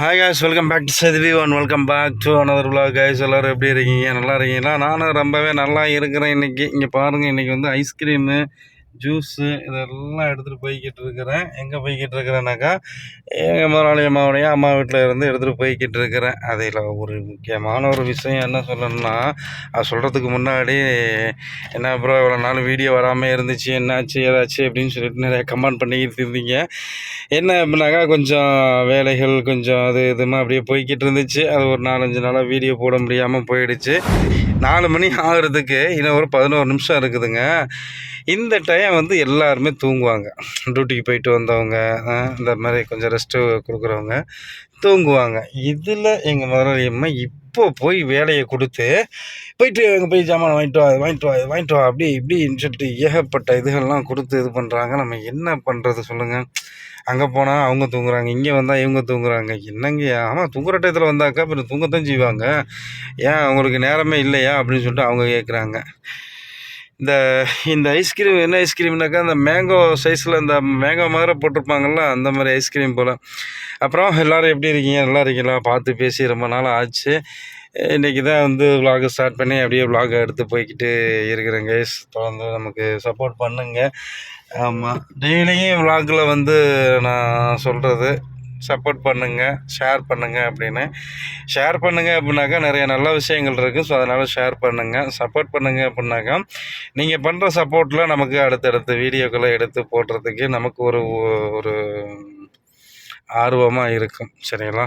Hi guys welcome back to சதுவி one welcome back to another விழா guys எல்லோரும் எப்படி இருக்கீங்க? நல்லா இருக்கீங்களா? நானும் ரொம்பவே நல்லா இருக்கிறேன் இன்றைக்கி இங்கே பாருங்கள் இன்றைக்கி வந்து ஐஸ்கிரீமு ஜூஸு இதெல்லாம் எடுத்துகிட்டு போய்கிட்டு இருக்கிறேன் எங்கே போய்கிட்டு இருக்கிறேனாக்கா எங்கள் முதலாளி அம்மாவுடைய அம்மா வீட்டில் இருந்து எடுத்துகிட்டு போய்கிட்டு இருக்கிறேன் அதில் ஒரு முக்கியமான ஒரு விஷயம் என்ன சொல்லணும்னா அது சொல்கிறதுக்கு முன்னாடி என்ன ப்ரோ இவ்வளோ நாள் வீடியோ வராமல் இருந்துச்சு என்னாச்சு ஏதாச்சு அப்படின்னு சொல்லிட்டு நிறைய கமெண்ட் பண்ணிக்கிட்டு இருந்தீங்க. என்ன அப்படின்னாக்கா கொஞ்சம் வேலைகள் கொஞ்சம் அது இதுமா அப்படியே போய்கிட்டு இருந்துச்சு அது ஒரு நாலஞ்சு நாளாக வீடியோ போட முடியாமல் போயிடுச்சு. நாலு மணி ஆகிறதுக்கு இன்னும் ஒரு பதினோரு நிமிஷம் இருக்குதுங்க. இந்த டைம் வந்து எல்லாருமே தூங்குவாங்க. டியூட்டிக்கு போயிட்டு வந்தவங்க இந்த மாதிரி கொஞ்சம் ரெஸ்ட்டு கொடுக்குறவங்க தூங்குவாங்க. இதில் எங்கள் முதலாளியம்மா இப்போ போய் வேலையை கொடுத்து போயிட்டு அங்கே போய் ஜாமான் வாங்கிட்டு வா வாங்கிட்டு வா வாங்கிட்டு வா அப்படி இப்படின்னு சொல்லிட்டு ஏகப்பட்ட இதுகள்லாம் கொடுத்து இது பண்ணுறாங்க நம்ம என்ன பண்ணுறது சொல்லுங்கள் அங்கே போனால் அவங்க தூங்குறாங்க இங்கே வந்தால் இவங்க தூங்குறாங்க. என்னங்க? ஆமாம் தூங்குற டயத்தில் வந்தாக்கா அப்புறம் தூங்கத்தான் செய்வாங்க. ஏன் அவங்களுக்கு நேரமே இல்லையா? அப்படின்னு சொல்லிட்டு அவங்க கேட்குறாங்க இந்த இந்த ஐஸ்கிரீம் என்ன ஐஸ்கிரீம்னாக்கா அந்த மேங்கோ சைஸில் இந்த மேங்கோ மாதிரி போட்டிருப்பாங்கள்ல அந்த மாதிரி ஐஸ்கிரீம் போல். அப்புறம் எல்லோரும் எப்படி இருக்கீங்க? நல்லா இருக்கீங்களா? பார்த்து பேசி ரொம்ப நாள் ஆச்சு. இன்றைக்கி தான் வந்து vlog ஸ்டார்ட் பண்ணி அப்படியே விலாக எடுத்து போய்க்கிட்டு இருக்கிறேங்க தொடர்ந்து நமக்கு சப்போர்ட் பண்ணுங்க. ஆமாம் டெய்லியும் விலாகில் வந்து நான் சொல்கிறது சப்போர்ட் பண்ணுங்கள் ஷேர் பண்ணுங்கள் அப்படின்னு. ஷேர் பண்ணுங்க அப்படின்னாக்கா நிறைய நல்ல விஷயங்கள் இருக்குது ஸோ அதனால் ஷேர் பண்ணுங்கள் சப்போர்ட் பண்ணுங்கள் அப்படின்னாக்கா நீங்கள் பண்ணுற சப்போர்ட்டில் நமக்கு அடுத்தடுத்த வீடியோக்களை எடுத்து போடுறதுக்கு நமக்கு ஒரு ஒரு ஆர்வமாக இருக்கும் சரிங்களா?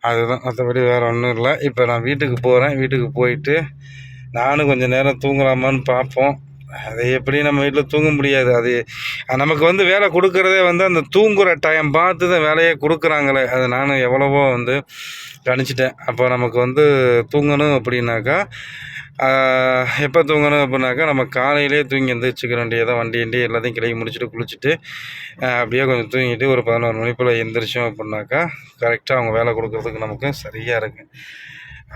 அதுதான். மற்றபடி வேறு ஒன்றும் இல்லை. இப்போ நான் வீட்டுக்கு போகிறேன் வீட்டுக்கு போயிட்டு நானும் கொஞ்சம் நேரம் தூங்கலாமான்னு பார்ப்போம். அது எப்படி நம்ம வீட்டில் தூங்க முடியாது. அது நமக்கு வந்து வேலை கொடுக்குறதே வந்து அந்த தூங்குகிற டைம் பார்த்து தான் வேலையே கொடுக்குறாங்களே. அது நானும் எவ்வளவோ வந்து கணிச்சிட்டேன். அப்போ நமக்கு வந்து தூங்கணும் அப்படின்னாக்கா எப்போ தூங்கணும் அப்படின்னாக்கா நம்ம காலையிலே தூங்கி எந்திரிச்சிக்க வேண்டியதான் வண்டி வண்டி எல்லாத்தையும் கிளம்பி முடிச்சுட்டு குளிச்சுட்டு அப்படியே கொஞ்சம் தூங்கிட்டு ஒரு பதினோரு மணி போல் எந்திரிச்சோம் அப்படின்னாக்கா கரெக்டாக அவங்க வேலை கொடுக்குறதுக்கு நமக்கு சரியாக இருக்குது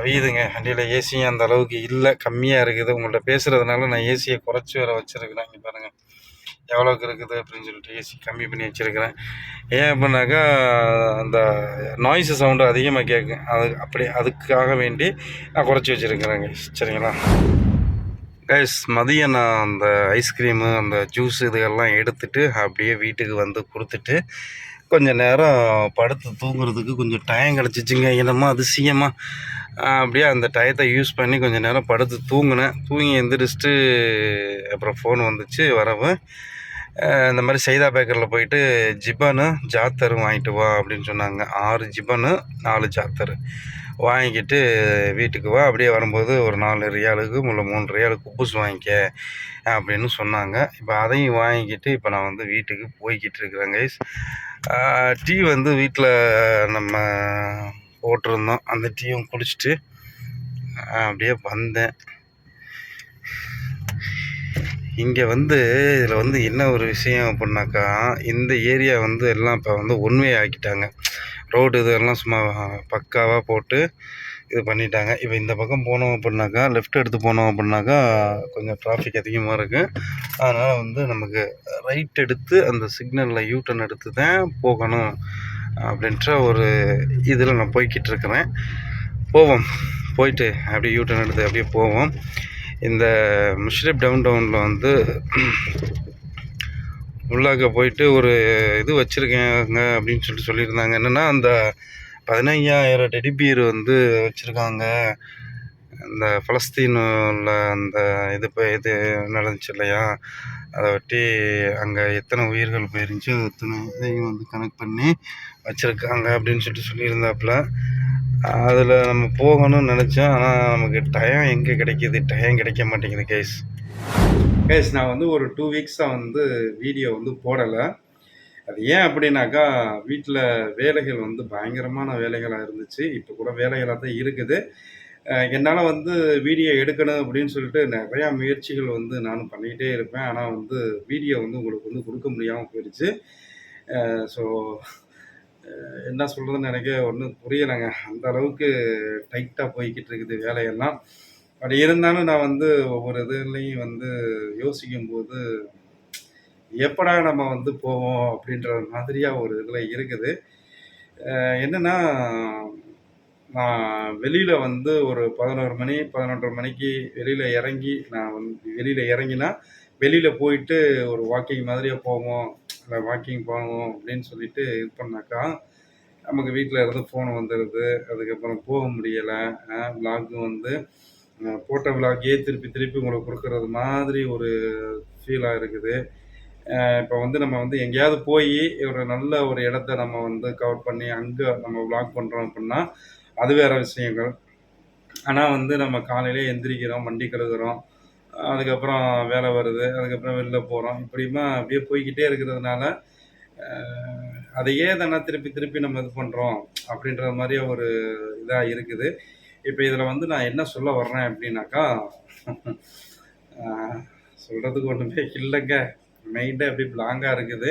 அவியுதுங்க. வண்டியில் ஏசியும் அந்த அளவுக்கு இல்லை. கம்மியாக இருக்குது. உங்கள்கிட்ட பேசுகிறதுனால நான் ஏசியை குறைச்சி வேற வச்சுருக்கிறேன். இங்கே பாருங்கள் எவ்வளோக்கு இருக்குது அப்படின்னு சொல்லிட்டு ஏசி கம்மி பண்ணி வச்சுருக்கிறேன். ஏன் அப்படின்னாக்கா அந்த நாய்ஸு சவுண்டு அதிகமாக கேட்கும் அது அப்படி அதுக்காக வேண்டி நான் குறைச்சி வச்சுருக்கிறேங்க. சரிங்களா? கைஸ் மதியம் நான் அந்த ஐஸ்கிரீமு அந்த ஜூஸ் இதுகெல்லாம் எடுத்துட்டு அப்படியே வீட்டுக்கு வந்து கொடுத்துட்டு கொஞ்சம் நேரம் படுத்து தூங்குறதுக்கு கொஞ்சம் டைம் கிடச்சிச்சிங்க. என்னமோ அதிசயமாக அப்படியே அந்த டயத்தை யூஸ் பண்ணி கொஞ்சம் நேரம் படுத்து தூங்கினேன். தூங்கி எந்திரிச்சிட்டு அப்புறம் ஃபோன் வந்துச்சு வரவும். இந்த மாதிரி சைதா பேக்கரில் போயிட்டு ஜிபனு ஜாத்தரும் வாங்கிட்டு வா அப்படின்னு சொன்னாங்க. ஆறு ஜிபனு நாலு ஜாத்தரு. வாங்கிக்கிட்டு வீட்டுக்கு வா. அப்படியே வரும்போது ஒரு நாலு ரியாலுக்கு இல்லை மூணு ரியாலுக்கு குப்பூஸ் வாங்கிக்க அப்படின்னு சொன்னாங்க. இப்போ அதையும் வாங்கிக்கிட்டு இப்போ நான் வந்து வீட்டுக்கு போய்கிட்டு இருக்கிறேன் கைஸ் டீ வந்து வீட்டில் நம்ம போட்டிருந்தோம். அந்த டீயும் குடிச்சிட்டு அப்படியே வந்தேன். இங்கே வந்து இதில் வந்து என்ன ஒரு விஷயம் அப்படின்னாக்கா இந்த ஏரியா வந்து எல்லாம் இப்போ வந்து ஒன்வே ஆக்கிட்டாங்க. ரோடு இதெல்லாம் சும்மா பக்காவாக போட்டு இது பண்ணிட்டாங்க. இப்போ இந்த பக்கம் போனோம் அப்படின்னாக்கா லெஃப்ட் எடுத்து போனோம் அப்படின்னாக்கா கொஞ்சம் டிராஃபிக் அதிகமாக இருக்குது அதனால் வந்து நமக்கு ரைட் எடுத்து அந்த சிக்னலில் யூட்டன் எடுத்து தான் போகணும் அப்படின்ற ஒரு இதில் நான் போய்கிட்டு இருக்கிறேன். போவோம். போயிட்டு அப்படியே யூட்டன் எடுத்து அப்படியே போவோம். இந்த முஷ்ரிப் டவுன் டவுனில் வந்து உள்ளாக்க போயிட்டு ஒரு இது வச்சுருக்கேங்க அப்படின்னு சொல்லிட்டு சொல்லியிருந்தாங்க. என்னென்னா அந்த பதினைஞ்சாயிரம் டெடிபியர் வந்து வச்சுருக்காங்க. இந்த பலஸ்தீனில் அந்த இது இப்போ இது நடந்துச்சு இல்லையா? அதை ஒட்டி அங்கே எத்தனை உயிர்கள் போயிருந்துச்சு எத்தனை இதையும் வந்து கனெக்ட் பண்ணி வச்சுருக்காங்க அப்படின்னு சொல்லிட்டு சொல்லியிருந்தாப்புல. அதில் நம்ம போகணும்னு நினச்சோம். ஆனால் நமக்கு டயம் எங்கே கிடைக்கிது? டயம் கிடைக்க மாட்டேங்குது கேஸ் கேஸ் நான் வந்து ஒரு டூ வீக்ஸாக வந்து வீடியோ வந்து போடலை. அது ஏன் அப்படின்னாக்கா வீட்டில் வேலைகள் வந்து பயங்கரமான வேலைகளாக இருந்துச்சு. இப்போ கூட வேலைகளாக தான் இருக்குது. என்னால் வந்து வீடியோ எடுக்கணும் அப்படின்னு சொல்லிட்டு நிறையா முயற்சிகள் வந்து நானும் பண்ணிக்கிட்டே இருப்பேன். ஆனால் வந்து வீடியோ வந்து உங்களுக்கு வந்து கொடுக்க முடியாமல் போயிடுச்சு. ஸோ என்ன சொல்கிறதுன்னு எனக்கு ஒன்றும் புரியலைங்க. அந்த அளவுக்கு டைட்டாக போய்கிட்டு இருக்குது வேலையெல்லாம். அப்படி இருந்தாலும் நான் வந்து ஒவ்வொரு இதுலேயும் வந்து யோசிக்கும்போது எப்படா நம்ம வந்து போவோம் அப்படின்ற மாதிரியாக ஒரு இதில் இருக்குது. என்னென்னா என்னன்னா நான் வெளியில் வந்து ஒரு பதினோரு மணி பதினொன்றரை மணிக்கு வெளியில் இறங்கி நான் வந்து வெளியில் இறங்கினா வெளியில் போயிட்டு ஒரு வாக்கிங் மாதிரியே போவோம் இல்லை வாக்கிங் போவோம் அப்படின்னு சொல்லிட்டு இது பண்ணாக்கா நமக்கு வீட்டில் இருந்து ஃபோன் வந்துடுது அதுக்கப்புறம் போக முடியலை. விலாக் வந்து போட்ட விலாகே திருப்பி திருப்பி உங்களுக்கு கொடுக்கறது மாதிரி ஒரு ஃபீலாக இருக்குது. இப்போ வந்து நம்ம வந்து எங்கேயாவது போய் ஒரு நல்ல ஒரு இடத்த நம்ம வந்து கவர் பண்ணி அங்கே நம்ம விலாக் பண்ணுறோம் அப்படின்னா அது வேற விஷயங்கள். ஆனால் வந்து நம்ம காலையிலே எந்திரிக்கிறோம் வண்டி கழுகுறோம் அதுக்கப்புறம் வேலை வருது அதுக்கப்புறம் வெளில போகிறோம் இப்படிமா அப்படியே போய்க்கிட்டே இருக்கிறதுனால அதையே தானே திருப்பி திருப்பி நம்ம இது பண்ணுறோம் அப்படின்ற மாதிரி ஒரு இதாக இருக்குது. இப்போ இதில் வந்து நான் என்ன சொல்ல வர்றேன் அப்படின்னாக்கா சொல்கிறதுக்கு ஒன்றுமே இல்லைங்க. மைண்டே அப்படி பிளாங்காக இருக்குது.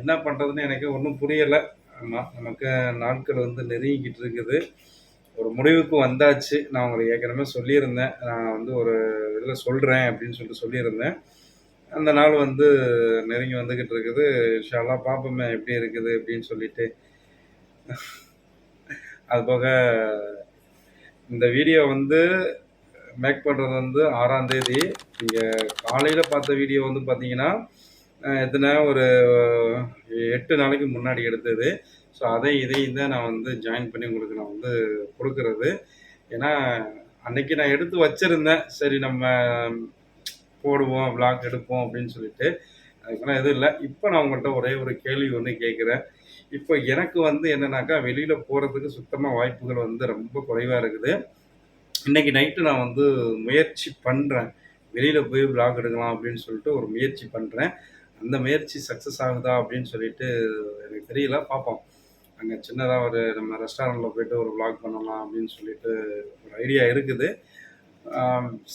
என்ன பண்ணுறதுன்னு எனக்கு ஒன்றும் புரியலை. ஆமாம் நமக்கு நாட்கள் வந்து நெருங்கிக்கிட்டு இருக்குது. ஒரு முடிவுக்கு வந்தாச்சு. நான் உங்களுக்கு ஏற்கனவே சொல்லியிருந்தேன். நான் வந்து ஒரு இதில் சொல்கிறேன் அப்படின்னு சொல்லிட்டு சொல்லியிருந்தேன். அந்த நாள் வந்து நெருங்கி வந்துக்கிட்டு இருக்குது. இன்ஷால்லாம் பார்ப்போமே எப்படி இருக்குது அப்படின்னு சொல்லிட்டு. அது போக இந்த வீடியோ வந்து மேக் பண்ணுறது வந்து ஆறாம் தேதி. நீங்கள் காலையில் பார்த்த வீடியோ வந்து பார்த்தீங்கன்னா எத்தனை ஒரு எட்டு நாளைக்கு முன்னாடி எடுத்தது. ஸோ அதை இதையும் தான் நான் வந்து ஜாயின் பண்ணி உங்களுக்கு நான் வந்து கொடுக்கறது. ஏன்னா அன்னைக்கு நான் எடுத்து வச்சுருந்தேன். சரி நம்ம போடுவோம் விளாக் எடுப்போம் அப்படின்னு சொல்லிட்டு. அதுக்கெல்லாம் எதுவும் இல்லை. இப்போ நான் உங்கள்கிட்ட ஒரே ஒரு கேள்வி ஒன்று கேட்குறேன். இப்போ எனக்கு வந்து என்னன்னாக்கா வெளியில் போகிறதுக்கு சுத்தமாக வாய்ப்புகள் வந்து ரொம்ப குறைவாக இருக்குது. இன்றைக்கி நைட்டு நான் வந்து முயற்சி பண்ணுறேன் வெளியில் போய் விளாக் எடுக்கலாம் அப்படின்னு சொல்லிட்டு ஒரு முயற்சி பண்ணுறேன் அந்த முயற்சி சக்ஸஸ் ஆகுதா அப்படின்னு சொல்லிட்டு எனக்கு தெரியல பார்ப்போம். அங்கே சின்னதாக ஒரு நம்ம ரெஸ்டாரண்ட்டில் போயிட்டு ஒரு ப்ளாக் பண்ணலாம் அப்படின்னு சொல்லிட்டு ஒரு ஐடியா இருக்குது.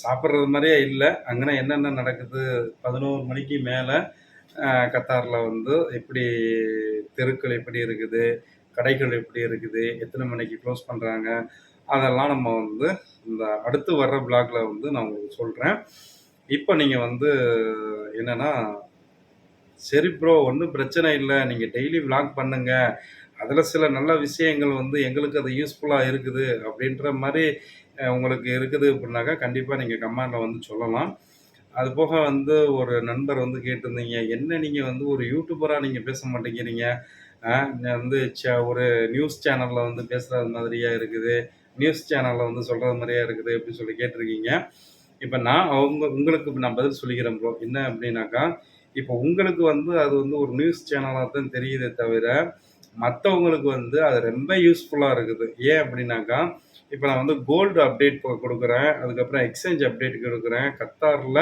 சாப்பிட்றது மாதிரியே இல்லை. அங்கே என்னென்ன நடக்குது? பதினோரு மணிக்கு மேலே கத்தாரில் வந்து எப்படி தெருக்கள் எப்படி இருக்குது? கடைகள் எப்படி இருக்குது? எத்தனை மணிக்கு க்ளோஸ் பண்ணுறாங்க அதெல்லாம் நம்ம வந்து இந்த அடுத்து வர்ற பிளாக்ல வந்து நான் உங்களுக்கு சொல்கிறேன் இப்போ நீங்கள் வந்து என்னென்னா சரி ப்ரோ ஒன்றும் பிரச்சனை இல்லை. நீங்கள் டெய்லி விளாக் பண்ணுங்க. அதில் சில நல்ல விஷயங்கள் வந்து எங்களுக்கு அது யூஸ்ஃபுல்லாக இருக்குது அப்படின்ற மாதிரி உங்களுக்கு இருக்குது அப்படின்னாக்கா கண்டிப்பாக நீங்கள் கமெண்டில் வந்து சொல்லலாம். அது போக வந்து ஒரு நண்பர் வந்து கேட்டிருந்தீங்க என்ன நீங்கள் வந்து ஒரு யூடியூபராக நீங்கள் பேச மாட்டேங்கிறீங்க? வந்து ச- ஒரு நியூஸ் சேனலில் வந்து பேசுகிறது மாதிரியாக இருக்குது. நியூஸ் சேனலில் வந்து சொல்கிறது மாதிரியா இருக்குது அப்படின்னு சொல்லி கேட்டிருக்கீங்க. இப்போ நான் அவங்க உங்களுக்கு நான் பதில் சொல்லிக்கிறேன் ப்ரோ என்ன அப்படின்னாக்கா இப்போ உங்களுக்கு வந்து அது வந்து ஒரு நியூஸ் சேனலாக தான் தெரியுதே தவிர மற்றவங்களுக்கு வந்து அது ரொம்ப யூஸ்ஃபுல்லாக இருக்குது. ஏன் அப்படின்னாக்கா இப்போ நான் வந்து கோல்டு அப்டேட் கொடுக்குறேன் அதுக்கப்புறம் எக்ஸ்சேஞ்ச் அப்டேட் கொடுக்குறேன். கத்தாரில்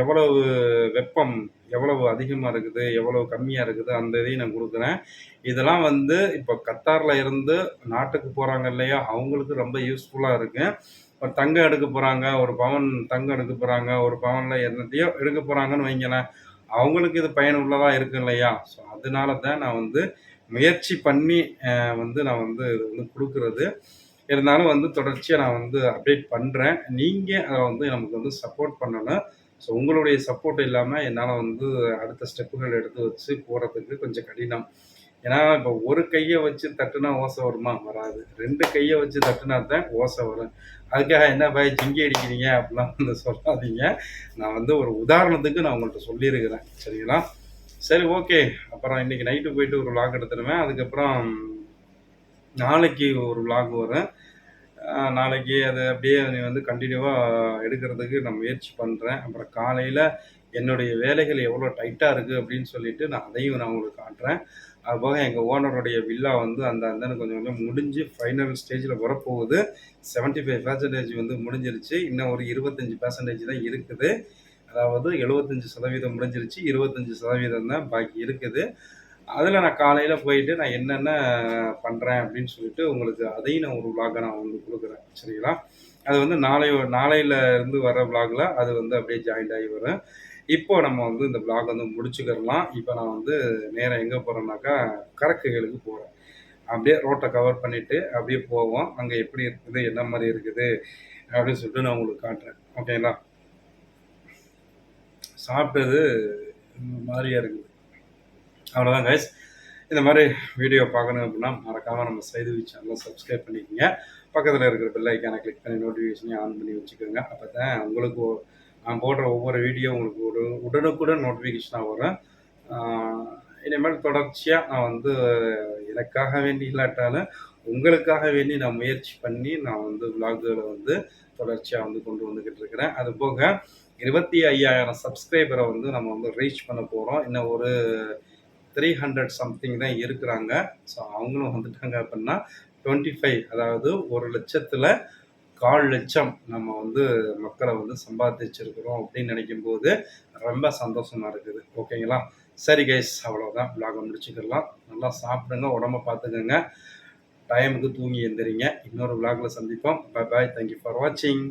எவ்வளவு வெப்பம் எவ்வளவு அதிகமாக இருக்குது எவ்வளவு கம்மியாக இருக்குது அந்த இதையும் நான் கொடுக்குறேன். இதெல்லாம் வந்து இப்போ கத்தாரில் இருந்து நாட்டுக்கு போகிறாங்க இல்லையா அவங்களுக்கு ரொம்ப யூஸ்ஃபுல்லாக இருக்குது ஒரு தங்கம் எடுக்க போகிறாங்க ஒரு பவன் தங்கம் எடுக்க போகிறாங்க ஒரு பவனில் என்னத்தையோ எடுக்க போகிறாங்கன்னு வைங்களேன். அவங்களுக்கு இது பயனுள்ளதாக இருக்கும் இல்லையா? ஸோ அதனால தான் நான் வந்து முயற்சி பண்ணி வந்து நான் வந்து இது வந்து கொடுக்குறது. இருந்தாலும் வந்து தொடர்ச்சியாக நான் வந்து அப்டேட் பண்ணுறேன் நீங்கள் அதை வந்து நமக்கு வந்து சப்போர்ட் பண்ணணும். ஸோ உங்களுடைய சப்போர்ட் இல்லாமல் என்னால் வந்து அடுத்த ஸ்டெப்புகள் எடுத்து வச்சு போகிறதுக்கு கொஞ்சம் கடினம். ஏன்னா இப்போ ஒரு கையை வச்சு தட்டுனா ஓசை வருமா? வராது. ரெண்டு கையை வச்சு தட்டுனா தான் ஓசை வரும். அதுக்காக என்ன பாய் ஜிங்கி அடிக்கிறீங்க அப்படிலாம் வந்து சொல்லாதீங்க. நான் வந்து ஒரு உதாரணத்துக்கு நான் உங்கள்கிட்ட சொல்லியிருக்கிறேன். சரிங்களா? சரி ஓகே. அப்புறம் இன்னைக்கு நைட்டு போயிட்டு ஒரு விளாக் எடுத்துடுவேன். அதுக்கப்புறம் நாளைக்கு ஒரு விளாக் வரும். நாளைக்கு அது அப்படியே நீ வந்து கண்டினியூவாக எடுக்கிறதுக்கு நான் முயற்சி பண்ணுறேன் அப்புறம் காலையில் என்னுடைய வேலைகள் எவ்வளோ டைட்டாக இருக்குது அப்படின்னு சொல்லிட்டு நான் அதையும் நான் உங்களுக்கு காட்டுறேன். அதுபோக எங்கள் ஓனருடைய வில்லா வந்து அந்த அந்த கொஞ்சம் கொஞ்சம் முடிஞ்சு ஃபைனல் ஸ்டேஜில் வரப்போகுது. 75% ஃபைவ் பர்சன்டேஜ் வந்து முடிஞ்சிருச்சு. இன்னும் ஒரு இருபத்தஞ்சி பர்சன்டேஜ் தான் இருக்குது. அதாவது எழுபத்தஞ்சி சதவீதம் முடிஞ்சிருச்சு. இருபத்தஞ்சி சதவீதம் தான் பாக்கி இருக்குது. அதில் நான் காலையில் போயிட்டு நான் என்னென்ன பண்ணுறேன் அப்படின்னு சொல்லிட்டு உங்களுக்கு அதையும் நான் ஒரு vlog-ஆ நான் உங்களுக்கு கொடுக்குறேன். சரிங்களா? அது வந்து நாளை நாளையில இருந்து வர விளாகில் அது வந்து அப்படியே ஜாயின்ட் ஆகி வரும். இப்போ நம்ம வந்து இந்த பிளாக் வந்து முடிச்சுக்கிறலாம் இப்போ நான் வந்து நேராக எங்கே போகிறேன்னாக்கா கரக்குகளுக்கு போகிறேன் அப்படியே ரோட்டை கவர் பண்ணிவிட்டு அப்படியே போவோம். அங்கே எப்படி இருக்குது என்ன மாதிரி இருக்குது அப்படின்னு சொல்லிட்டு நான் உங்களுக்கு காட்டுறேன். ஓகேங்களா சாப்பிட்டது மாதிரியாக இருக்குது. அவ்வளோதான் கைஸ் இந்த மாதிரி வீடியோ பார்க்கணும் அப்படின்னா மறக்காமல் நம்ம செய்தி சேனலை சப்ஸ்கிரைப் பண்ணிக்கோங்க. பக்கத்தில் இருக்கிற பெல் ஐக்கானை கிளிக் பண்ணி நோட்டிஃபிகேஷனையும் ஆன் பண்ணி வச்சுக்கோங்க. அப்போ தான் உங்களுக்கு நான் போடுற ஒவ்வொரு வீடியோ உங்களுக்கு ஒரு உடனுக்குடன் நோட்டிஃபிகேஷனாக வரும். இனிமேல் தொடர்ச்சியாக நான் வந்து எனக்காக வேண்டி இல்லாட்டாலும் உங்களுக்காக வேண்டி நான் முயற்சி பண்ணி நான் வந்து விலாகுகளை வந்து தொடர்ச்சியாக வந்து கொண்டு வந்துக்கிட்டு இருக்கிறேன். அது போக இருபத்தி ஐயாயிரம் சப்ஸ்கிரைபரை வந்து நம்ம வந்து ரீச் பண்ண போகிறோம் இன்னும் ஒரு த்ரீ ஹண்ட்ரட் சம்திங் தான் இருக்கிறாங்க. ஸோ அவங்களும் வந்துட்டாங்க அப்படின்னா டுவெண்ட்டி ஃபைவ் அதாவது ஒரு லட்சத்தில் கால் லட்சம் நம்ம வந்து மக்களை வந்து சம்பாதிச்சிருக்கிறோம் அப்படின்னு நினைக்கும் போது ரொம்ப சந்தோஷமா இருக்குது. ஓகேங்களா? சரி கைஸ் அவ்வளோதான் vlog-அ நல்லா சாப்பிடுங்க உடம்ப பார்த்துக்கோங்க டைமுக்கு தூங்கி எந்திரிங்க. இன்னொரு vlog-ல சந்திப்போம். பை பாய் தேங்க்யூ ஃபார் வாட்சிங்